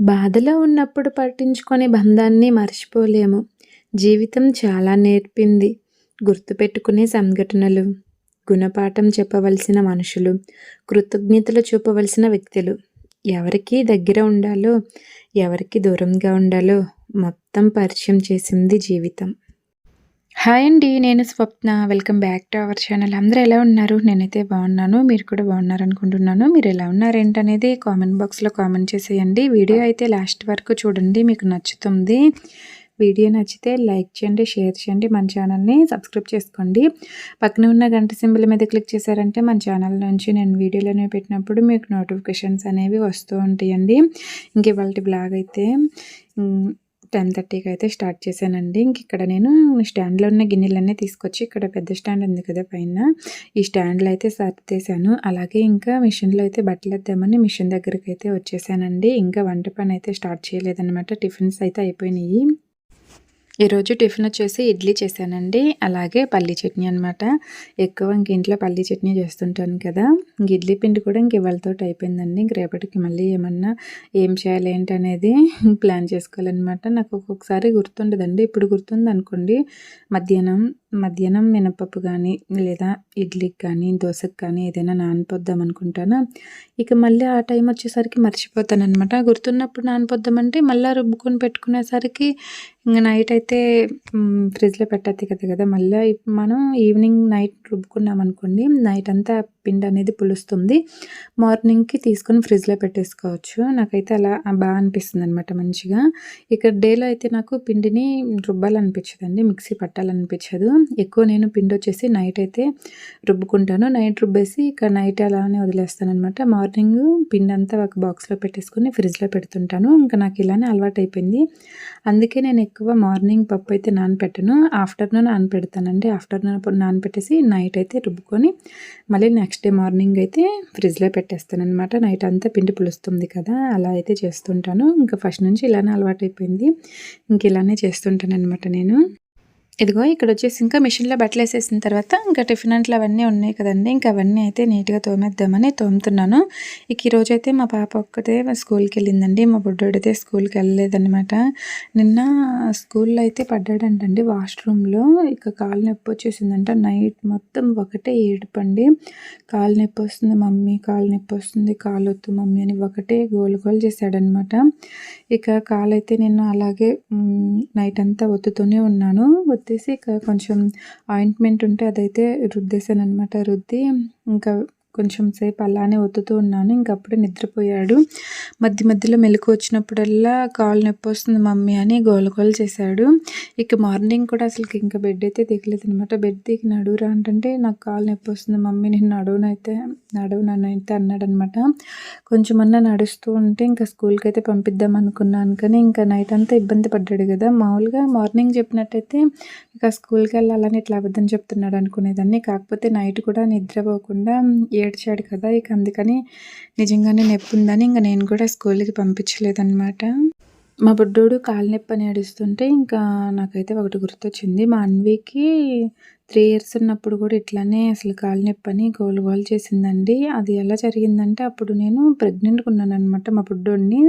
బాధలో ఉన్నప్పుడు పట్టించుకునే బంధాన్ని మర్చిపోలేము. జీవితం చాలా నేర్పింది. గుర్తుపెట్టుకునే సంఘటనలు గుణపాఠం చెప్పవలసిన మనుషులు కృతజ్ఞతలు చూపవలసిన వ్యక్తులు. ఎవరికి దగ్గర ఉండాలో ఎవరికి దూరంగా ఉండాలో మొత్తం పరిచయం చేసింది జీవితం. హాయ్ అండి నేను Swapna. Welcome back to our channel అందరూ ఎలా ఉన్నారు? నేనైతే బాగున్నాను. మీరు కూడా బాగున్నారు అనుకుంటున్నాను మీరు ఎలా ఉన్నారు ఏంటనేది కామెంట్ బాక్స్లో కామెంట్ చేసేయండి. వీడియో అయితే లాస్ట్ వరకు చూడండి మీకు నచ్చుతుంది. వీడియో నచ్చితే లైక్ చేయండి షేర్ చేయండి మన ఛానల్ని సబ్స్క్రైబ్ చేసుకోండి. పక్కన ఉన్న గంట సింబల్ మీద క్లిక్ చేశారంటే మన ఛానల్ నుంచి నేను వీడియోలు పెట్టినప్పుడు మీకు నోటిఫికేషన్స్ అనేవి వస్తూ ఉంటాయండి. ఇంక ఇవాళ బ్లాగ్ అయితే టెన్ థర్టీకి అయితే స్టార్ట్ చేశానండి. ఇంక ఇక్కడ నేను స్టాండ్లో ఉన్న గిన్నెలన్నీ తీసుకొచ్చి ఇక్కడ పెద్ద స్టాండ్ ఉంది కదా పైన. ఈ స్టాండ్లో అయితే సర్దేశాను. అలాగే ఇంకా మిషన్లో అయితే బట్టలు వేద్దామని మిషన్ దగ్గరికి అయితే వచ్చేసానండి. ఇంకా వంట పని అయితే స్టార్ట్ చేయలేదన్నమాట. టిఫిన్స్ అయితే అయిపోయినాయి. ఈరోజు టిఫిన్ వచ్చేసి ఇడ్లీ చేశానండి. అలాగే పల్లీ చట్నీ అనమాట ఎక్కువ ఇంక ఇంట్లో పల్లీ చట్నీ చేస్తుంటాను కదా. ఇంక ఇడ్లీ పిండి కూడా ఇంక ఇవాళతో అయిపోయిందండి. ఇంక రేపటికి మళ్ళీ ఏమన్నా ఏం చేయాలి ఏంటనేది ప్లాన్ చేసుకోవాలన్నమాట. నాకు ఒక్కొక్కసారి గుర్తుండదండి. ఇప్పుడు గుర్తుంది అనుకోండి మధ్యాహ్నం మధ్యాహ్నం మినపప్పు కానీ లేదా ఇడ్లీకి కానీ దోశకి కానీ ఏదైనా నానిపోద్దాం అనుకుంటాను ఇక మళ్ళీ ఆ టైం వచ్చేసరికి మర్చిపోతాను అనమాట గుర్తున్నప్పుడు నానిపోద్దామంటే మళ్ళీ రుబ్బుకొని పెట్టుకునేసరికి ఇంకా నైట్ అయితే ఫ్రిడ్జ్లో పెట్టద్ది కదా కదా. మళ్ళీ మనం ఈవినింగ్ నైట్ రుబ్బుకున్నాం అనుకోండి నైట్ అంతా పిండి అనేది పులుస్తుంది. మార్నింగ్కి తీసుకొని ఫ్రిడ్జ్లో పెట్టేసుకోవచ్చు. నాకైతే అలా బాగా అనిపిస్తుంది అనమాట మంచిగా. ఇక్కడ డేలో అయితే నాకు పిండిని రుబ్బాలనిపించదండి మిక్సీ పట్టాలనిపించదు. ఎక్కువ నేను పిండి వచ్చేసి నైట్ అయితే రుబ్బుకుంటాను. నైట్ రుబ్బేసి ఇక నైట్ అలానే వదిలేస్తాను అనమాట మార్నింగ్ పిండి అంతా ఒక బాక్స్లో పెట్టేసుకొని ఫ్రిడ్జ్లో పెడుతుంటాను. ఇంకా నాకు ఇలానే అలవాటు అయిపోయింది అందుకే నేను ఎక్కువ మార్నింగ్ పప్పు అయితే నానపెట్టను. ఆఫ్టర్నూన్ నానపెడతానండి. ఆఫ్టర్నూన్ నానపెట్టేసి నైట్ అయితే రుబ్బుకొని మళ్ళీ నెక్స్ట్ డే మార్నింగ్ అయితే ఫ్రిడ్జ్లో పెట్టేస్తాను అనమాట నైట్ అంతా పిండి పులుస్తుంది కదా అలా అయితే చేస్తుంటాను. ఇంకా ఫస్ట్ నుంచి ఇలానే అలవాటు అయిపోయింది ఇంక ఇలానే చేస్తుంటాను అనమాట నేను. ఇదిగో ఇక్కడ వచ్చేసి ఇంకా మిషన్లో బట్టలు వేసేసిన తర్వాత ఇంకా టిఫిన్ అంట్లు అవన్నీ ఉన్నాయి కదండి. ఇంకా అవన్నీ అయితే నీట్గా తోమేద్దామని తోముతున్నాను. ఇక ఈరోజు అయితే మా పాప ఒక్కటే స్కూల్కి వెళ్ళిందండి. మా బుడ్డోడైతే స్కూల్కి వెళ్ళలేదన్నమాట. నిన్న స్కూల్లో అయితే పడ్డాడంటండి వాష్రూమ్లో. ఇక కాలు నొప్పి వచ్చేసిందంట. నైట్ మొత్తం ఒకటే ఏడుపండి కాలు నొప్పి వస్తుంది మమ్మీ కాలు నొప్పి వస్తుంది కాలు వద్దు మమ్మీ అని ఒకటే గోలు గోలు చేశాడనమాట ఇక కాలు అయితే నేను అలాగే నైట్ అంతా ఒత్తుతూనే ఉన్నాను. వచ్చేసి ఇక కొంచెం ఆయింట్మెంట్ ఉంటే అదైతే రుద్దేశాను అనమాట రుద్ది ఇంకా కొంచెం సేపు అలానే ఒత్తుతూ ఉన్నాను. ఇంకప్పుడే నిద్రపోయాడు. మధ్య మధ్యలో మెలకు వచ్చినప్పుడల్లా కాలు నొప్పి వస్తుంది మమ్మీ అని గోలగోలు చేశాడు. ఇక మార్నింగ్ కూడా అసలు ఇంకా బెడ్ అయితే దిగలేదు అనమాట బెడ్ దిగి నడువురా అంటే నాకు కాలు నొప్పి వస్తుంది మమ్మీ నేను నడువునైతే నడువు నన్ను అయితే అన్నాడనమాట కొంచెం కొంచెమన్నా నడుస్తూ ఉంటే ఇంకా స్కూల్కి అయితే పంపిద్దాం అనుకున్నాను కానీ ఇంకా నైట్ అంతా ఇబ్బంది పడ్డాడు కదా. మామూలుగా మార్నింగ్ చెప్పినట్టయితే ఇక స్కూల్కి వెళ్ళాలని ఇట్లా అబద్ధం చెప్తున్నాడు అనుకునేదాన్ని. కాకపోతే నైట్ కూడా నిద్రపోకుండా ఏడ్చాడు కదా ఇక అందుకని నిజంగానే నొప్పి ఉందని ఇంకా నేను కూడా స్కూల్కి పంపించలేదన్నమాట. మా బుడ్డోడు కాలు నొప్పి అని ఏడుస్తుంటే ఇంకా నాకైతే ఒకటి గుర్తొచ్చింది. మా అన్వికి త్రీ ఇయర్స్ ఉన్నప్పుడు కూడా ఇట్లానే అసలు కాలు నొప్పి అని గోలు గోలు చేసిందండి. అది ఎలా జరిగిందంటే అప్పుడు నేను ప్రెగ్నెంట్గా ఉన్నాను అనమాట మా బుడ్డోడిని.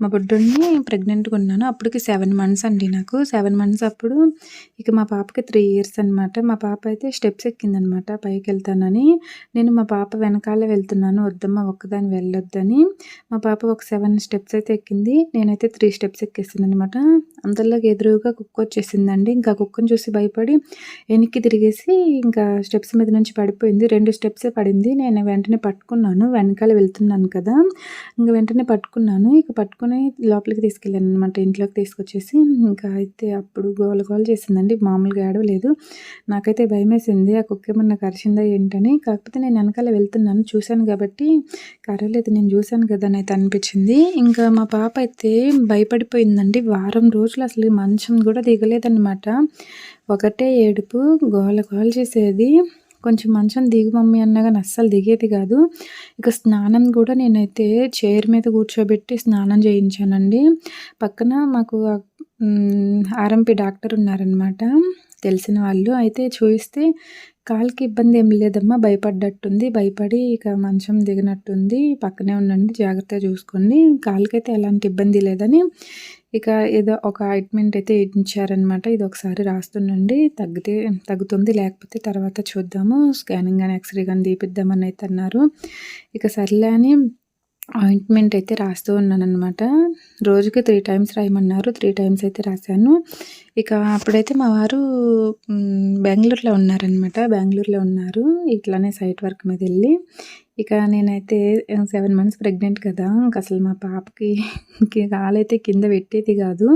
మా బుడ్డుని ప్రెగ్నెంట్గా ఉన్నాను. అప్పటికి సెవెన్ మంత్స్ అండి నాకు. సెవెన్ మంత్స్ అప్పుడు ఇక మా పాపకి త్రీ ఇయర్స్ అనమాట మా పాప అయితే స్టెప్స్ ఎక్కిందనమాట పైకి వెళ్తానని నేను మా పాప వెనకాలే వెళ్తున్నాను. వద్దమ్మ ఒక్కదాన్ని వెళ్ళొద్దని. మా పాప ఒక సెవెన్ స్టెప్స్ అయితే ఎక్కింది. నేనైతే త్రీ స్టెప్స్ ఎక్కేసాను అనమాట అంతలోకి ఎదురుగా కుక్క వచ్చేసిందండి. ఇంకా కుక్కను చూసి భయపడి వెనక్కి తిరిగేసి ఇంకా స్టెప్స్ మీద నుంచి పడిపోయింది. రెండు స్టెప్సే పడింది. నేను వెంటనే పట్టుకున్నాను. వెనకాల వెళ్తున్నాను కదా. ఇంకా వెంటనే పట్టుకున్నాను. ఇక పట్టుకుని తీసుకొని లోపలికి తీసుకెళ్ళాను అనమాట ఇంట్లోకి తీసుకొచ్చేసి ఇంకా అయితే అప్పుడు గోల గోల చేసిందండి. మామూలుగా ఏడవలేదు. నాకైతే భయం వేసింది ఆ కుక్క ఏమన్నా కరిచిందా ఏంటని. కాకపోతే నేను వెనకాల వెళ్తున్నాను. చూశాను కాబట్టి కరలేదు నేను చూశాను కదా అని అయితే అనిపించింది. ఇంకా మా పాప అయితే భయపడిపోయిందండి. వారం రోజులు అసలు మంచం కూడా దిగలేదన్నమాట. ఒకటే ఏడుపు గోల గోల చేసేది. కొంచెం మంచం దిగు మమ్మీ అన్నా కానీ అస్సలు దిగేది కాదు. ఇక స్నానం కూడా నేనైతే చైర్ మీద కూర్చోబెట్టి స్నానం చేయించానండి. పక్కన మాకు ఆర్ఎంపీ డాక్టర్ ఉన్నారనమాట. తెలిసిన వాళ్ళు. అయితే చూపిస్తే కాలుకి ఇబ్బంది ఏమి లేదమ్మా భయపడ్డట్టుంది. భయపడి ఇక మంచం దిగినట్టుంది. పక్కనే ఉండండి జాగ్రత్తగా చూసుకోండి. కాలుకైతే ఎలాంటి ఇబ్బంది లేదని ఇక ఏదో ఒక ఆయింట్మెంట్ అయితే ఇచ్చారనమాట. ఇది ఒకసారి రాస్తుండండి. తగ్గితే తగ్గుతుంది. లేకపోతే తర్వాత చూద్దాము. స్కానింగ్ కానీ ఎక్స్‌రే కానీ తీపిద్దామని అయితే అన్నారు. ఇక సర్లే అని ఆయింట్మెంట్ అయితే రాస్తూ ఉన్నాననమాట. రోజుకి త్రీ టైమ్స్ రాయమన్నారు. త్రీ టైమ్స్ అయితే రాశాను. ఇక అప్పుడైతే మా వారు బెంగళూరులో ఉన్నారనమాట. బెంగళూరులో ఉన్నారు. ఇట్లానే సైట్ వర్క్ మీద వెళ్ళి ఇక నేనైతే సెవెన్ మంత్స్ ప్రెగ్నెంట్ కదా! ఇంక అసలు మా పాపకి కాలైతే కింద పెట్టేది కాదు.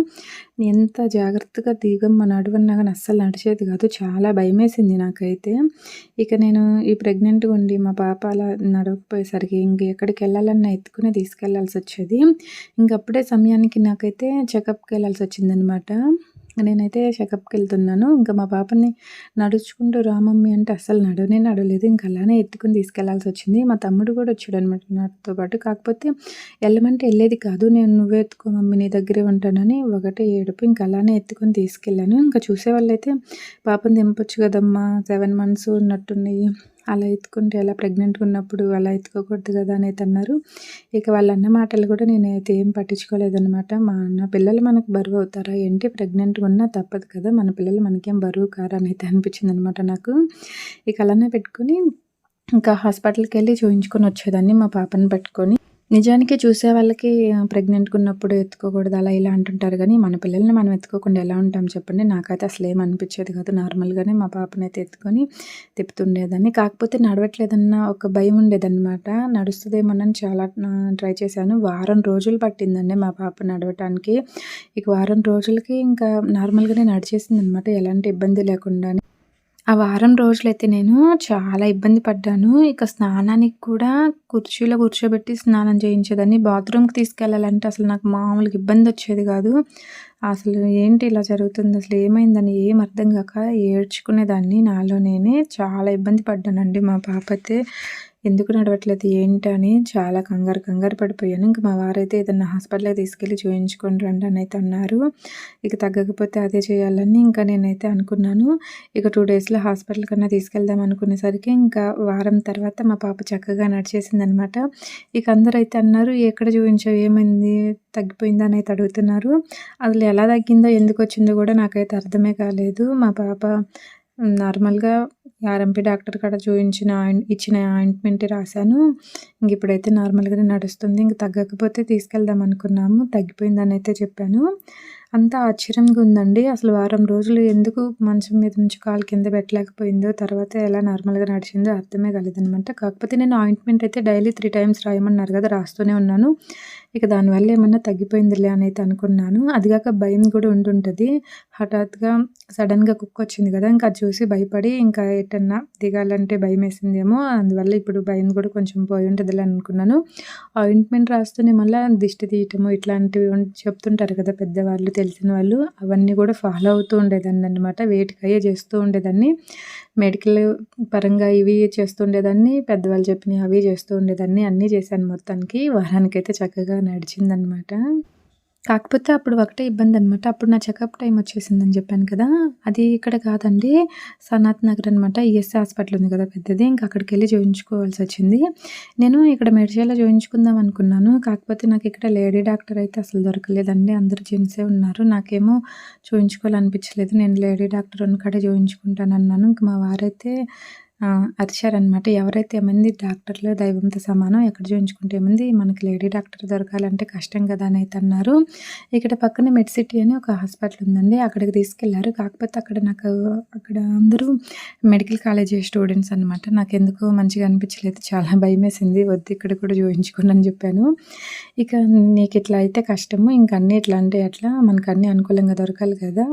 ఎంత జాగ్రత్తగా దిగమ్మ నడువన్నా కానీ అస్సలు నడిచేది కాదు. చాలా భయమేసింది నాకైతే. ఇక నేను ఈ ప్రెగ్నెంట్‌గా ఉండి మా పాప అలా నడవకపోయేసరికి ఇంక ఎక్కడికెళ్ళాలన్నా ఎత్తుకునే తీసుకెళ్ళాల్సొచ్చేది. ఇంక అప్పుడే సమయానికి నాకైతే చెకప్‌కి వెళ్ళాల్సి వచ్చిందనమాట నేనైతే చెకప్కి వెళ్తున్నాను ఇంకా మా పాపని నడుచుకుంటూ రా మమ్మీ అంటే అస్సలు నడవనే నడవలేదు. ఇంకా అలానే ఎత్తుకొని తీసుకెళ్ళాల్సొచ్చింది. మా తమ్ముడు కూడా వచ్చాడు అనమాట నాతో పాటు. కాకపోతే వెళ్ళమంటే వెళ్ళేది కాదు. నేను నువ్వే ఎత్తుకో మమ్మీ నీ దగ్గరే ఉంటానని ఒకటే ఏడుపు. ఇంక అలానే ఎత్తుకొని తీసుకెళ్ళాను. ఇంక చూసేవాళ్ళైతే పాపని దింపొచ్చు కదమ్మా! సెవెన్ మంత్స్ ఉన్నట్టున్నాయి. అలా ఎత్తుకుంటే అలా ప్రెగ్నెంట్‌గా ఉన్నప్పుడు అలా ఎత్తుకోకూడదు కదా! అనేది అన్నారు. ఇక వాళ్ళన్న మాటలు కూడా నేనైతే ఏం పట్టించుకోలేదనమాట. అన్న పిల్లలు మనకు బరువు అవుతారా ఏంటి? ప్రెగ్నెంట్‌గా ఉన్నా తప్పదు కదా! మన పిల్లలు మనకేం బరువు కారు అనిపించింది అనిపించిందనమాట నాకు. ఇక అలానే పెట్టుకొని ఇంకా హాస్పిటల్కి వెళ్ళి చూయించుకొని వచ్చేదాన్ని మా పాపని పట్టుకొని. నిజానికి చూసే వాళ్ళకి ప్రెగ్నెంట్‌గా ఉన్నప్పుడు ఎత్తుకోకూడదు అలా ఇలా అంటుంటారు కానీ మన పిల్లల్ని మనం ఎత్తుకోకుండా ఎలా ఉంటాం చెప్పండి? నాకైతే అసలేం అనిపించేది కాదు. నార్మల్‌గానే మా పాపనైతే ఎత్తుకొని తిప్పుతుండేదాన్ని. కాకపోతే నడవట్లేదన్న ఒక భయం ఉండేదనమాట. నడుస్తుందేమోనని చాలా ట్రై చేశాను. వారం రోజులు పట్టిందండి మా పాప నడవటానికి. ఇక వారం రోజులకి ఇంకా నార్మల్‌గానే నడిచేసిందనమాట. ఎలాంటి ఇబ్బంది లేకుండా ఆ వారం రోజులైతే నేను చాలా ఇబ్బంది పడ్డాను. ఇక స్నానానికి కూడా కుర్చీలో కూర్చోబెట్టి స్నానం చేయించేదాన్ని. బాత్రూమ్‌కి తీసుకెళ్ళాలంటే అసలు నాకు మామూలుగా ఇబ్బంది వచ్చేది కాదు. అసలు ఏంటి ఇలా జరుగుతుంది? అసలు ఏమైందని ఏం అర్థం కాక ఏడ్చుకునేదాన్ని నాలో నేనే. చాలా ఇబ్బంది పడ్డానండి మా పాప అయితే. ఎందుకు నడవట్లేదు ఏంటని చాలా కంగారు కంగారు పడిపోయాను. ఇంక మా వారైతే ఏదన్నా హాస్పిటల్‌కి తీసుకెళ్ళి చూయించుకొని రండి అని అయితే అన్నారు. ఇక తగ్గకపోతే అదే చేయాలని ఇంకా నేనైతే అనుకున్నాను. ఇక టూ డేస్‌లో హాస్పిటల్ కన్నా తీసుకెళ్దాం అనుకునేసరికి ఇంకా వారం తర్వాత మా పాప చక్కగా నడిచేసింది అనమాట ఇక అందరైతే అన్నారు, "ఎక్కడ చూపించావు ఏమైంది? తగ్గిపోయిందని అని అయితే అడుగుతున్నారు. అసలు ఎలా తగ్గిందో, ఎందుకు వచ్చిందో కూడా నాకైతే అర్థమే కాలేదు. మా పాప నార్మల్‌గా ఆర్ఎంపీ డాక్టర్ కాడ చూపించిన ఇచ్చిన ఆయింట్మెంటే రాశాను. ఇంక ఇప్పుడైతే నార్మల్‌గానే నడుస్తుంది. ఇంక తగ్గకపోతే తీసుకెళ్దాం అనుకున్నాము. తగ్గిపోయిందని అయితే చెప్పాను. అంతా ఆశ్చర్యంగా ఉందండి. అసలు వారం రోజులు ఎందుకు మంచం మీద నుంచి కాలు కింద పెట్టలేకపోయిందో, తర్వాత ఎలా నార్మల్‌గా నడిచిందో అర్థమే కాలేదనమాట. కాకపోతే నేను ఆయింట్మెంట్ అయితే డైలీ త్రీ టైమ్స్ రాయమన్నారు కదా! రాస్తూనే ఉన్నాను. ఇక దానివల్ల ఏమన్నా తగ్గిపోయిందిలే అని అయితే అనుకున్నాను. అదిగాక భయం కూడా ఉంటుంటుంది హఠాత్గా సడన్గా కుక్క వచ్చింది కదా! ఇంకా అది చూసి భయపడి ఇంకా ఎటన్నా దిగాలంటే భయం వేసిందేమో అందువల్ల ఇప్పుడు భయం కూడా కొంచెం పోయుంటదిలే అనుకున్నాను. ఆయింట్మెంట్ రాస్తూనే మళ్ళీ దిష్టి తీయటము ఇట్లాంటివి చెప్తుంటారు కదా పెద్దవాళ్ళు, తెలిసిన వాళ్ళు. అవన్నీ కూడా ఫాలో అవుతూ ఉండేదాన్ని ఉండేదాన్ననమాట. వేటికయ్యే చేస్తూ ఉండేదాన్ని. మెడికల్ పరంగా ఇవి చేస్తూ ఉండేదాన్ని. పెద్దవాళ్ళు చెప్పినవి అవి చేస్తూ ఉండేదాన్ని. అన్నీ చేశాను మొత్తానికి. వారానికైతే చక్కగా నడిచిందనమాట. కాకపోతే అప్పుడు ఒకటే ఇబ్బంది అనమాట అప్పుడు నా చెకప్ టైమ్ వచ్చేసిందని చెప్పాను కదా! అది ఇక్కడ కాదండి. సనాత్ నగర్ అనమాట. ఈఎస్ఐ హాస్పిటల్ ఉంది కదా పెద్దది. ఇంక అక్కడికెళ్ళి చూయించుకోవాల్సొచ్చింది. నేను ఇక్కడ మెడ్చర్‌లో చూయించుకుందాం అనుకున్నాను. కాకపోతే నాకు ఇక్కడ లేడీ డాక్టర్ అయితే అసలు దొరకలేదండి. అందరూ జెంట్సే ఉన్నారు. నాకేమో చూయించుకోవాలనిపించలేదు. నేను లేడీ డాక్టర్ ఉన్న కాడే చూయించుకుంటానన్నాను. ఇంక మా వారైతే అరిచారనమాట. "ఎవరైతే ఏమైంది డాక్టర్లు దైవంతో సమానం. ఎక్కడ చూయించుకుంటే ఏముంది? మనకి లేడీ డాక్టర్ దొరకాలంటే కష్టం కదా!" అని అయితే అన్నారు. ఇక్కడ పక్కనే మెడ్ సిటీ అని ఒక హాస్పిటల్ ఉందండి. అక్కడికి తీసుకెళ్ళారు. కాకపోతే అక్కడ నాకు అక్కడ అందరూ మెడికల్ కాలేజీ స్టూడెంట్స్ అనమాట. ఎందుకు మంచిగా అనిపించలేదు. చాలా భయమేసింది. వద్దు ఇక్కడ కూడా చూపించుకున్నాను చెప్పాను. ఇక నీకు ఇట్లా అయితే కష్టము. ఇంక అన్నీ ఇట్లా అంటే అట్లా మనకు అన్నీ అనుకూలంగా దొరకాలి కదా!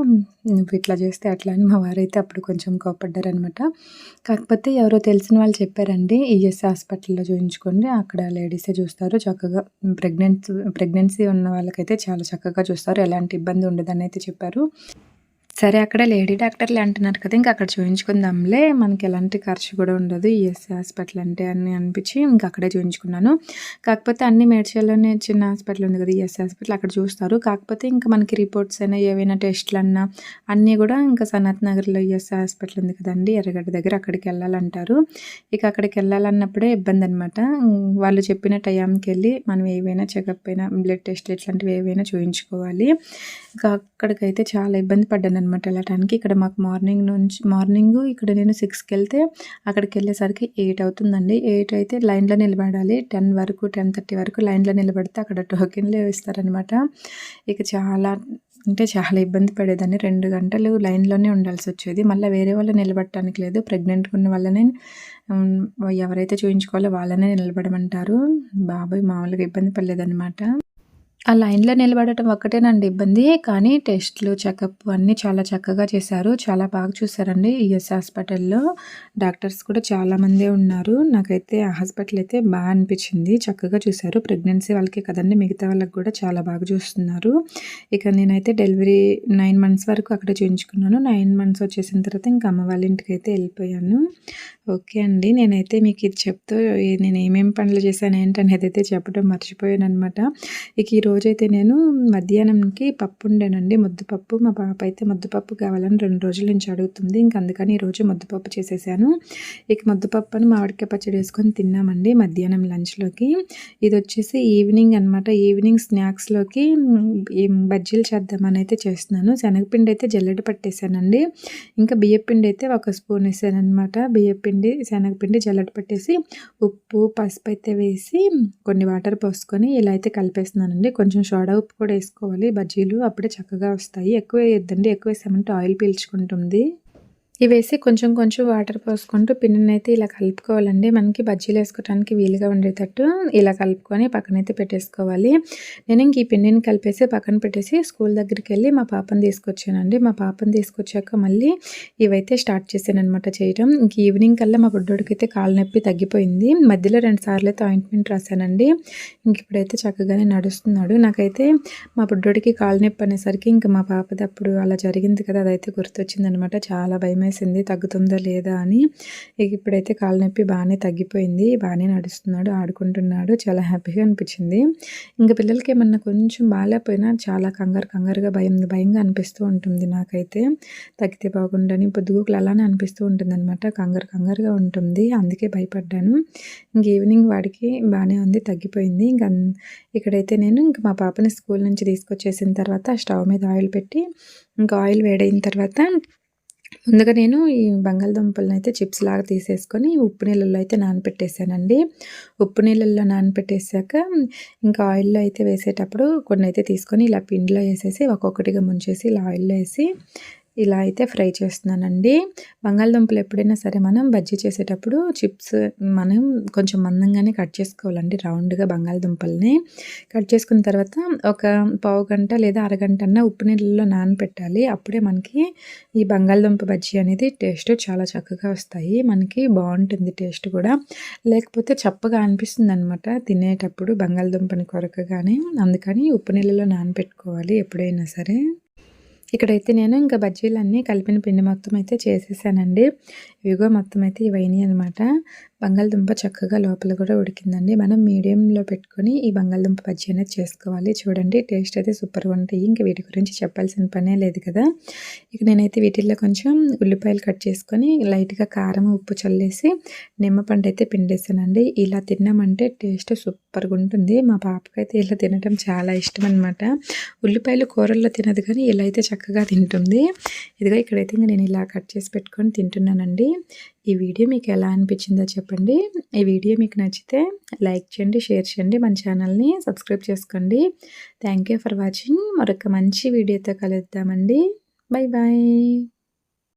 నువ్వు ఇట్లా చేస్తే అట్లా" అని మా వారైతే అప్పుడు కొంచెం కోప్పడ్డారనమాట. కాకపోతే కాకపోతే ఎవరో తెలిసిన వాళ్ళు చెప్పారండి. ఈఎస్ఐ హాస్పిటల్‌లో చూపించుకోండి అక్కడ లేడీసే చూస్తారు. చక్కగా ప్రెగ్నెన్సీ ప్రెగ్నెన్సీ ఉన్న వాళ్ళకైతే చాలా చక్కగా చూస్తారు. ఎలాంటి ఇబ్బంది ఉండదని అయితే చెప్పారు. సరే అక్కడ లేడీ డాక్టర్లు అంటున్నారు కదా ఇంకా అక్కడ చూపించుకుందాంలే మనకి ఎలాంటి ఖర్చు కూడా ఉండదు ఈఎస్ఐ హాస్పిటల్ అంటే అని అనిపించి ఇంకా అక్కడే చూపించుకున్నాను కాకపోతే అన్ని మేడ్చల్లోనే చిన్న హాస్పిటల్ ఉంది కదా ఈఎస్ఐ హాస్పిటల్ అక్కడ చూస్తారు. కాకపోతే ఇంకా మనకి రిపోర్ట్స్ అయినా ఏవైనా టెస్ట్లు అన్నా అన్నీ కూడా ఇంకా సనత్ నగర్లో ఈఎస్ఐ హాస్పిటల్ ఉంది కదండి ఎర్రగడ్డ దగ్గర అక్కడికి వెళ్ళాలంటారు. ఇక అక్కడికి వెళ్ళాలన్నప్పుడే ఇబ్బంది అనమాట వాళ్ళు చెప్పిన టైంకి వెళ్ళి మనం ఏవైనా చెకప్ అయినా బ్లడ్ టెస్ట్లు ఇట్లాంటివి ఏవైనా చూపించుకోవాలి ఇంకా అక్కడికైతే చాలా ఇబ్బంది పడ్డాను అనమాట వెళ్ళటానికి ఇక్కడ మాకు మార్నింగ్ నుంచి మార్నింగ్ ఇక్కడ నేను సిక్స్కి వెళ్తే అక్కడికి వెళ్ళేసరికి ఎయిట్ అవుతుందండి. ఎయిట్ అయితే లైన్లో నిలబడాలి. టెన్ వరకు టెన్ థర్టీ వరకు లైన్లో నిలబడితే అక్కడ టోకెన్లు ఇస్తారనమాట ఇక చాలా అంటే చాలా ఇబ్బంది పడేదాన్ని. రెండు గంటలు లైన్లోనే ఉండాల్సి వచ్చేది. మళ్ళీ వేరే వాళ్ళు నిలబడటానికి లేదు. ప్రెగ్నెంట్ ఉన్న వాళ్ళనే ఎవరైతే చూపించుకోవాలో వాళ్ళనే నిలబడమంటారు. బాబాయ్ మామూలుగా ఇబ్బంది పడలేదన్నమాట. ఆ లైన్‌లో నిలబడటం ఒక్కటేనండి ఇబ్బంది. కానీ టెస్ట్‌లు, చెకప్ అన్నీ చాలా చక్కగా చేశారు. చాలా బాగా చూసారండి ఈఎస్ హాస్పిటల్‌లో. డాక్టర్స్ కూడా చాలామందే ఉన్నారు. నాకైతే ఆ హాస్పిటల్ అయితే బాగా అనిపించింది. చక్కగా చూశారు. ప్రెగ్నెన్సీ వాళ్ళకే కదండి మిగతా వాళ్ళకి కూడా చాలా బాగా చూస్తున్నారు. ఇక నేనైతే డెలివరీ నైన్ మంత్స్ వరకు అక్కడే చూయించుకున్నాను. నైన్ మంత్స్ వచ్చేసిన తర్వాత ఇంకా అమ్మ వాళ్ళ ఇంటికైతే వెళ్ళిపోయాను. ఓకే అండి. నేనైతే మీకు ఇది చెప్తూ నేను ఏమేమి పనులు చేశాను ఏంటనేది అయితే చెప్పడం మర్చిపోయాను అనమాట ఇక ఈరోజు నేను మధ్యాహ్నంకి పప్పు ఉండేనండి ముద్దపప్పు మా పాప అయితే ముద్దపప్పు కావాలని రెండు రోజుల నుంచి అడుగుతుంది. ఇంక అందుకని ఈరోజు ముద్దపప్పు చేసేసాను. ఇక ముద్దుపప్పును మామిడికాయ పచ్చడి వేసుకొని తిన్నామండి మధ్యాహ్నం లంచ్లోకి. ఇది వచ్చేసి ఈవినింగ్ అనమాట ఈవినింగ్ స్నాక్స్లోకి బజ్జీలు చేద్దామని అయితే చేస్తున్నాను. శనగపిండి అయితే జల్లెడ పట్టేశానండి ఇంకా బియ్యపిండి అయితే ఒక స్పూన్ వేసాను అనమాట బియ్యపిండి శనగపిండి జల్లటి పట్టేసి ఉప్పు పసుపు అయితే వేసి కొన్ని వాటర్ పోసుకొని ఇలా అయితే కలిపేస్తున్నానండి. కొంచెం సోడా ఉప్పు కూడా వేసుకోవాలి. బజ్జీలు అప్పుడే చక్కగా వస్తాయి. ఎక్కువ వేయద్దండి. ఎక్కువ వేసామంటే ఆయిల్ పీల్చుకుంటుంది. ఇవి వేసి కొంచెం కొంచెం వాటర్ పోసుకుంటూ పిండిని అయితే ఇలా కలుపుకోవాలండి. మనకి బజ్జీలు వేసుకోవడానికి వీలుగా ఉండేటట్టు ఇలా కలుపుకొని పక్కనైతే పెట్టేసుకోవాలి. నేను ఇంక ఈ పిండిని కలిపేసి పక్కన పెట్టేసి స్కూల్ దగ్గరికి వెళ్ళి మా పాపను తీసుకొచ్చానండి. మా పాపను తీసుకొచ్చాక మళ్ళీ ఇవైతే స్టార్ట్ చేశాను అనమాట చేయడం ఇంక ఈవినింగ్ కల్లా మా బుడ్డోడికి అయితే కాలు నొప్పి తగ్గిపోయింది. మధ్యలో రెండు సార్లు అయితే ఆయింట్మెంట్ రాశానండి. ఇంక ఇప్పుడైతే చక్కగానే నడుస్తున్నాడు. నాకైతే మా బుడ్డోడికి కాలు నొప్పి అనేసరికి ఇంకా మా పాపది అప్పుడు అలా జరిగింది కదా అదైతే గుర్తొచ్చింది అనమాట చాలా భయం అనేసింది తగ్గుతుందా లేదా అని. ఇప్పుడైతే కాలు నొప్పి బాగానే తగ్గిపోయింది బాగానే నడుస్తున్నాడు ఆడుకుంటున్నాడు చాలా హ్యాపీగా అనిపించింది. ఇంకా పిల్లలకి ఏమన్నా కొంచెం బాగాలేకపోయినా చాలా కంగారు కంగారుగా భయం భయంగా అనిపిస్తూ ఉంటుంది నాకైతే. తగ్గితే బాగుండని పొద్దుగుకులు అలానే అనిపిస్తూ ఉంటుంది అనమాట కంగారు కంగారుగా ఉంటుంది అందుకే భయపడ్డాను. ఇంక ఈవినింగ్ వాడికి బాగానే ఉంది తగ్గిపోయింది. ఇంకా ఇక్కడైతే నేను ఇంకా మా పాపని స్కూల్ నుంచి తీసుకొచ్చేసిన తర్వాత స్టవ్ మీద ఆయిల్ పెట్టి ఇంకా ఆయిల్ వేడైన తర్వాత ముందుగా నేను ఈ బంగాళదుంపలను అయితే చిప్స్ లాగా తీసేసుకొని ఉప్పు నీళ్ళల్లో అయితే నానపెట్టేసానండి. ఉప్పు నీళ్ళల్లో నానపెట్టేసాక ఇంకా ఆయిల్లో అయితే వేసేటప్పుడు కొన్ని అయితే తీసుకొని ఇలా పిండిలో వేసేసి ఒక్కొక్కటిగా ముంచేసి ఇలా ఆయిల్లో వేసి ఇలా అయితే ఫ్రై చేస్తున్నానండి. బంగాళదుంపలు ఎప్పుడైనా సరే మనం బజ్జీ చేసేటప్పుడు చిప్స్ మనం కొంచెం మందంగానే కట్ చేసుకోవాలండి రౌండ్గా బంగాళదుంపల్ని. కట్ చేసుకున్న తర్వాత ఒక పావు గంట లేదా అరగంట అన్న ఉప్పు నీళ్ళలో నానపెట్టాలి. అప్పుడే మనకి ఈ బంగాళదుంప బజ్జీ అనేది టేస్ట్ చాలా చక్కగా వస్తాయి. మనకి బాగుంటుంది టేస్ట్ కూడా. లేకపోతే చప్పగా అనిపిస్తుంది అనమాట తినేటప్పుడు బంగాళదుంపని కొరకగానే. అందుకని ఉప్పు నీళ్ళలో నానపెట్టుకోవాలి ఎప్పుడైనా సరే. ఇక్కడైతే నేను ఇంకా బజ్జీలన్నీ కలిపిన పిండి మొత్తం అయితే చేసేసానండి. ఇవిగో మొత్తం అయితే ఇవన్నీ అనమాట బంగాళదుంప చక్కగా లోపల కూడా ఉడికిందండి. మనం మీడియంలో పెట్టుకొని ఈ బంగాళదుంప బజ్జీ అనేది చేసుకోవాలి. చూడండి టేస్ట్ అయితే సూపర్గా ఉంటాయి. ఇంకా వీటి గురించి చెప్పాల్సిన పనే లేదు కదా. ఇక నేనైతే వీటిల్లో కొంచెం ఉల్లిపాయలు కట్ చేసుకొని లైట్గా కారం ఉప్పు చల్లేసి నిమ్మపండు అయితే పిండేసానండి. ఇలా తిన్నామంటే టేస్ట్ సూపర్గా ఉంటుంది. మా పాపకైతే ఇలా తినడం చాలా ఇష్టం అనమాట ఉల్లిపాయలు కూరల్లో తినదు కానీ ఇలా అయితే చక్కగా తింటుంది. ఇదిగో ఇక్కడైతే ఇంకా నేను ఇలా కట్ చేసి పెట్టుకొని తింటున్నానండి. ఈ వీడియో మీకు ఎలా అనిపించిందో చెప్పండి. ఈ వీడియో మీకు నచ్చితే లైక్ చేయండి షేర్ చేయండి మన ఛానల్ని సబ్స్క్రైబ్ చేసుకోండి. థ్యాంక్ ఫర్ వాచింగ్ మరొక మంచి వీడియోతో కలుద్దామండి. Bye bye